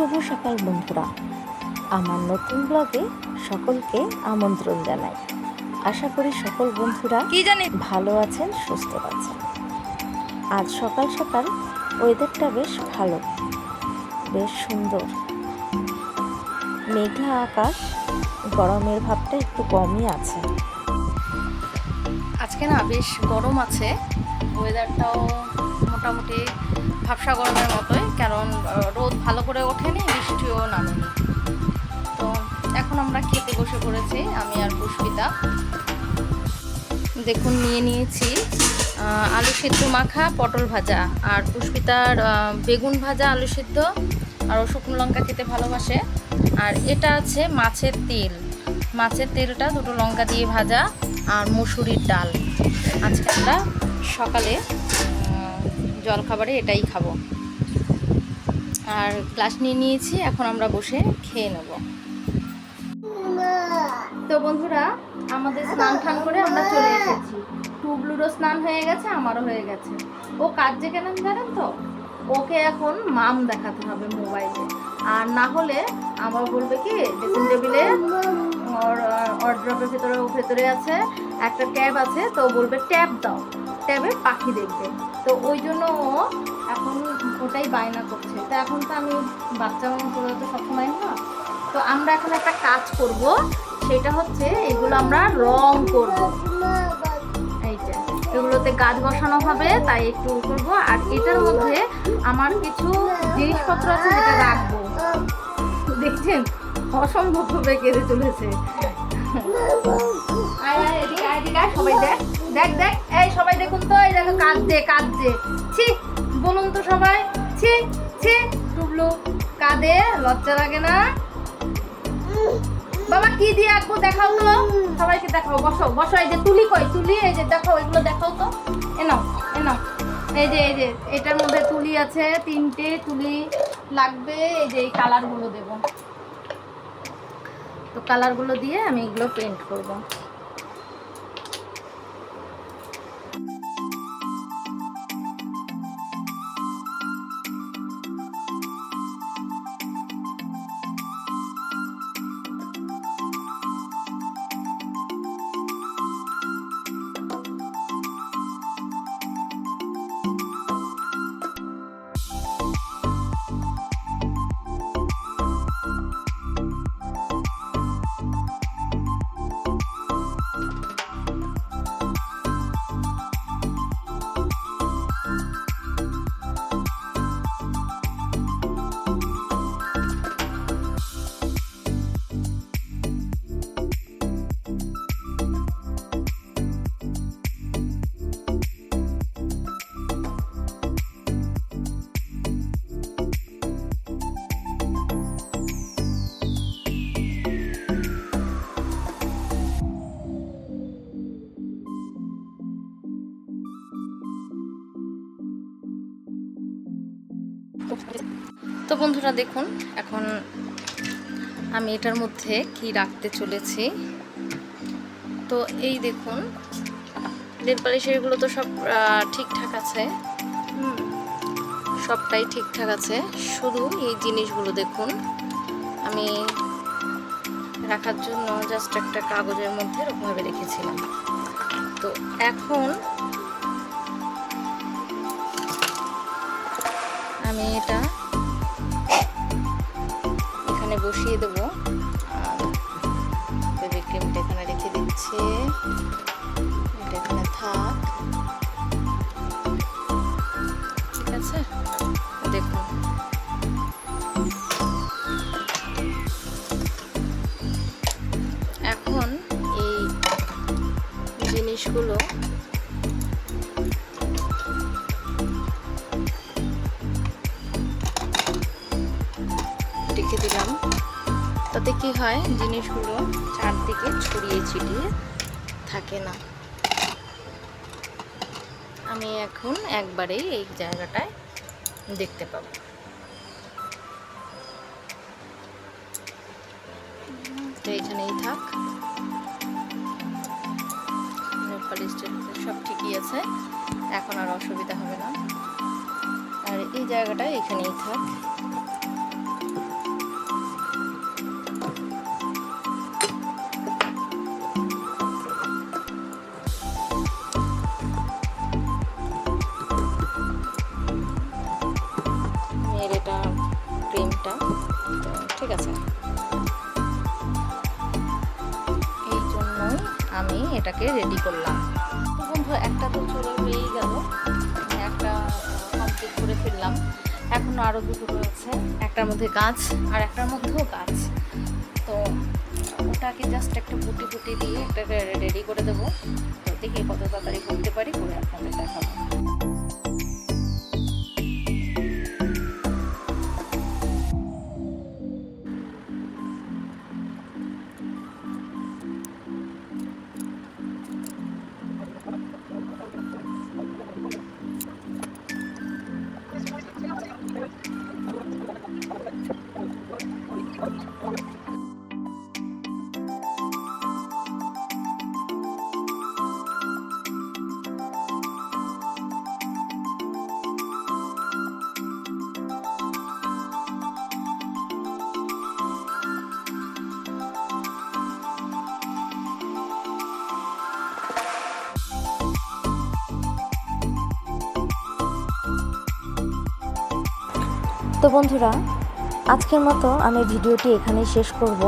শুভ সকাল বন্ধুরা। আমার নতুন ব্লগে সকলকে আমন্ত্রণ জানাই। আশা করি সকল বন্ধুরা কি জানি? ভালো আছেন সুস্থ আছেন। আজ সকাল সকাল ওয়েদারটা বেশ ভালো বেশ সুন্দর। মেঘলা আকাশ গরমের ভাবটা একটু কমই আছে। আজকে না বেশ গরম আছে ওয়েদারটাও মোটামুটি ভাবসা গরমের মতোই, কারণ রোদ ভালো করে ওঠেনি, বৃষ্টিও নামেনি। তো এখন আমরা খেতে বসে পড়েছি, আমি আর পুষ্পিতা। দেখুন, নিয়ে নিয়েছি আলু সিদ্ধ মাখা, পটল ভাজা। আর পুষ্পিতার বেগুন ভাজা, আলু সিদ্ধ, আর ও শুকনো লঙ্কা খেতে ভালোবাসে। আর এটা আছে মাছের তেল। মাছের তেলটা দুটো লঙ্কা দিয়ে ভাজা, আর মুসুরির ডাল। আজকে আমরা সকালে উম, জলখাবারে এটাই খাব। আর ক্লাস নিয়ে নিয়েছি এখন আমরা বসে খেয়ে নেব। তো বন্ধুরা আমাদের স্নান টান করে আমরা চলে এসেছি। টুবলুরও স্নান হয়ে গেছে আমারও হয়ে গেছে। ও কাজে কেন জানেন তো? ওকে এখন মাম দেখাতে হবে মোবাইলে। আর না হলে আমার বলবে কি ড্রেসিং টেবিলে অর্ড্রপের ভেতরে ভেতরে আছে একটা ট্যাব আছে তো বলবে ট্যাব দাও। ট্যাবে পাখি দেখবে। তো ওই জন্য ও এখন ওটাই বায়না করছে। তো এখন তো আমি বাচ্চা মানুষ করে তো সবসময় না। তো আমরা এখন একটা কাজ করব, সেটা হচ্ছে এগুলো আমরা রং করব। এগুলোতে গাছ বসানো হবে, তাই একটু করব। আর এটার মধ্যে আমার কিছু জিনিসপত্র আছে যেটা রাখব। দেখছেন অসম্ভবভাবে কেঁদে চলেছে। আয় আয়, এদিকে আয়, এদিকে সবাই দেখ। দেখ দেখ, এই সবাই দেখুন তো, এই দেখো কাঁদছে কাঁদছে। ছি, বলুন তো সবাই। ছি ছি টুবলু কাঁদে, লজ্জা লাগে না। বাবা, কি দিয়ে আঁকবো? দেখাও তো। সবাইকে দেখাও, বসো বসো, এই যে তুলি কই? তুলি, এই যে দেখো, এগুলো দেখাও তো। এ নাও এ নাও। এই যে এই যে, এটার মধ্যে তুলি আছে, তিনটে তুলি লাগবে, এই যে এই কালারগুলো দেবো। তো কালারগুলো দিয়ে আমি এগুলো পেন্ট করব। তো বন্ধুরা দেখুন, এখন আমি এটার মধ্যে কি রাখতে চলেছি। তো এই দেখুন, নেল এগুলো তো সব ঠিকঠাক আছে। সবটাই ঠিকঠাক আছে। শুধু এই জিনিসগুলো দেখুন, আমি রাখার জন্য জাস্ট একটা কাগজের মধ্যে এরকমভাবে রেখেছিলাম। তো এখন আমি এটা এখানে বসিয়ে দেবো। আর বেবি ক্রিমটা এখানে রেখে দিচ্ছি। এটা এখানে থাক। ঠিক আছে? দেখুন। এখন এই জিনিসগুলো তাতে কি হয়? জিনিসগুলো চারদিকে ছড়িয়ে ছিটিয়ে থাকে না। আমি এখন একবারেই এই জায়গাটায় দেখতে পাবো। তো এখানেই থাক। সব ঠিকই আছে। এখন আর অসুবিধা হবে না। আর এই জায়গাটা এখানেই থাক। এটাকে রেডি করলাম। তো বন্ধু, একটা তো চলে হয়েই গেল। একটা কমপ্লিট করে ফেললাম। এখনও আরও দুটো রয়েছে। একটার মধ্যে গাছ আর একটার মধ্যেও গাছ। তো ওটাকে জাস্ট একটা বুটি বুটি দিয়ে একটা রেডি করে দেবো। তো দেখি কত তাড়াতাড়ি করতে পারি তো বন্ধুরা, আজকের মতো আমি ভিডিওটি এখানেই শেষ করব।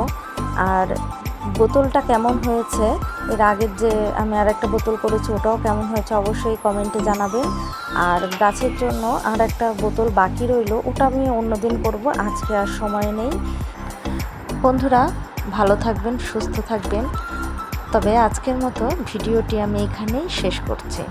আর বোতলটা কেমন হয়েছে, এর আগের যে আমি আর একটা বোতল করেছি, ওটাও কেমন হয়েছে অবশ্যই কমেন্টে জানাবেন আর গাছের জন্য আর একটা বোতল বাকি রইল, ওটা আমি অন্যদিন করব, আজকে আর সময় নেই। বন্ধুরা, ভালো থাকবেন, সুস্থ থাকবেন। তবে আজকের মতো ভিডিওটি আমি এখানেই শেষ করছি।